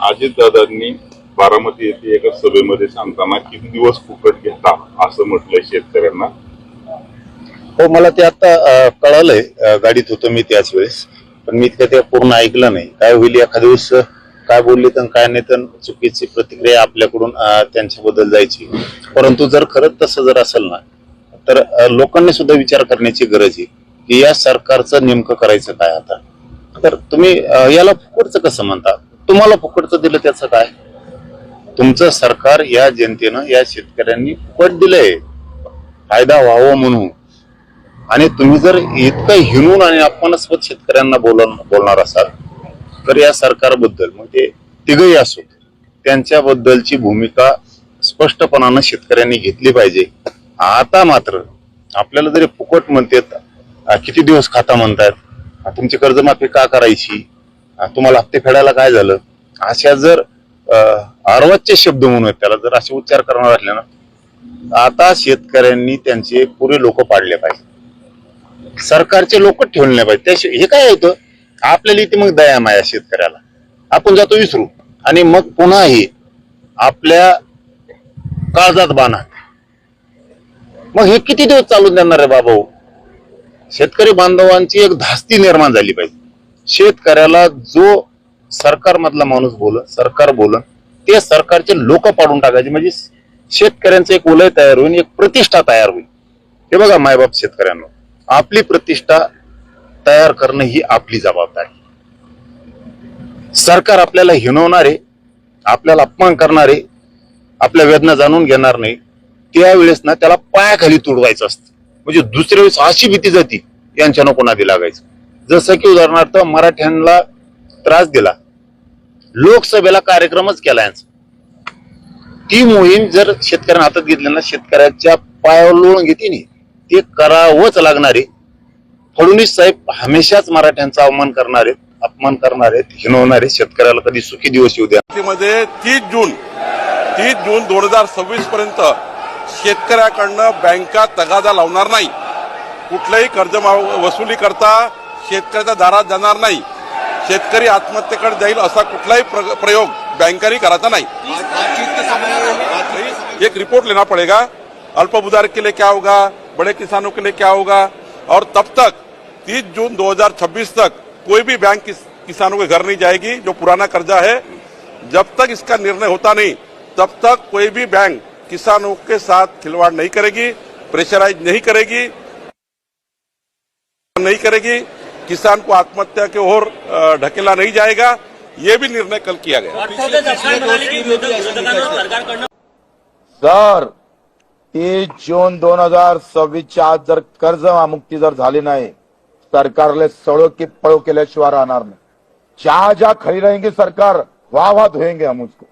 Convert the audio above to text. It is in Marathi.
अजितदादांनी बारामती येथे एका सभेमध्ये सांगताना किती दिवस फुकट घेता असं म्हटलंय शेतकऱ्यांना? हो मला ते आता कळालंय गाडीत होतो मी त्याच वेळेस पण मी ते ते पूर्ण ऐकलं नाही. काय होईल एखाद्या दिवस काय बोलले तर काय नाही तर चुकीची प्रतिक्रिया आपल्याकडून त्यांच्याबद्दल जायची. परंतु जर खरंच तसं जर असेल ना तर लोकांनी सुद्धा विचार करण्याची गरज आहे की या सरकारचं नेमकं करायचं काय आता? तर तुम्ही याला फुकटचं कसं म्हणता? तुम्हाला फुकटचं दिलं त्याचं काय? तुमचं सरकार या जनतेनं या शेतकऱ्यांनी फुकट दिलंय. फायदा व्हावा म्हणून. आणि तुम्ही जर इतकं हिनून आणि अपमानास्पद शेतकऱ्यांना बोल बोलणार असाल तर या सरकारबद्दल मग ते तिघही असो त्यांच्याबद्दलची भूमिका स्पष्टपणानं शेतकऱ्यांनी घेतली पाहिजे. आता मात्र आपल्याला जरी फुकट म्हणतात किती दिवस खाता म्हणतात तुमची कर्जमाफी का करायची तुम्हाला हप्ते फेडायला काय झालं? अशा जर अर्वाच्य शब्द म्हणून त्याला जर असे उच्चार करणार असले ना आता शेतकऱ्यांनी त्यांचे पुरे लोक पाडले पाहिजे. सरकारचे लोक ठेवले नाही पाहिजे त्याशिवाय हे काय होतं? आपल्याला इथे मग दया माया शेतकऱ्याला. आपण जातो विसरू. आणि मग पुन्हा हे आपल्या काळजात बाणा मग हे किती दिवस चालून देणार आहे बाबा हो? शेतकरी बांधवांची एक धास्ती निर्माण झाली पाहिजे. शेतकऱ्याला जो सरकार मधला माणूस बोल सरकार बोल ते सरकारचे लोक पाडून टाकायचे. म्हणजे शेतकऱ्यांचं एक उलय तयार होईल एक प्रतिष्ठा तयार होईल. हे बघा मायबाप शेतकऱ्यांना आपली प्रतिष्ठा तयार करणं ही आपली जबाबदारी. सरकार आपल्याला हिणवणारे आपल्याला अपमान करणारे आपल्या वेदना जाणून घेणार नाही. त्यावेळेस ना त्याला पायाखाली तुडवायचं असतं. म्हणजे दुसऱ्या वेळेस अशी भीती जाती यांच्यानं नको लागायचं. जसं की उदाहरणार्थ मराठ्यांना त्रास दिला. लोकसभेला कार्यक्रमच केला यांचा. ती मोहीम जर शेतकऱ्यांना हातात घेतली ना शेतकऱ्याच्या पायावर लोळून घेते नाही. ते करावंच लागणारे. फडणवीस साहेब हमेशाच मराठ्यांचा अवमान करणारे अपमान करणारे हिनवणारे शेतकऱ्याला कधी सुखी दिवस येऊ द्या. तीस जून तीस जून दोन हजार सव्वीस पर्यंत शेतकऱ्याकडनं बँका तगादा लावणार नाही. कुठलंही कर्ज मा- वसुली करता शेतकऱ्याच्या दारात जाणार नाही. शेतकरी आत्महत्येकडे जाईल असा प्रयोग बँकांनी करायचा नहीं. एक रिपोर्ट लेना पड़ेगा. अल्पभूधारक के लिए क्या होगा? बड़े किसानों के लिए क्या होगा? और तब तक 30 जून 2026 तक कोई भी बैंक किस, किसानों के घर नहीं जाएगी जो पुराना कर्जा है। जब तक इसका निर्णय होता नहीं तब तक कोई भी बैंक किसानों के साथ खिलवाड़ नहीं करेगी प्रेशराइज नहीं करेगी नहीं करेगी किसान को आत्महत्या की ओर ढकेला नहीं जाएगा ये भी निर्णय कल किया गया। जर तीस जून दोन हज़ार सव्वीसच्या आज जर कर्जमुक्ती जर झाली नाही सरकारले सळो की पळो केल्याशिवाय राहणार नाही. ज्या ज्या खड़ी रहेंगे सरकार वाह वाह धोएँगे हम उसको.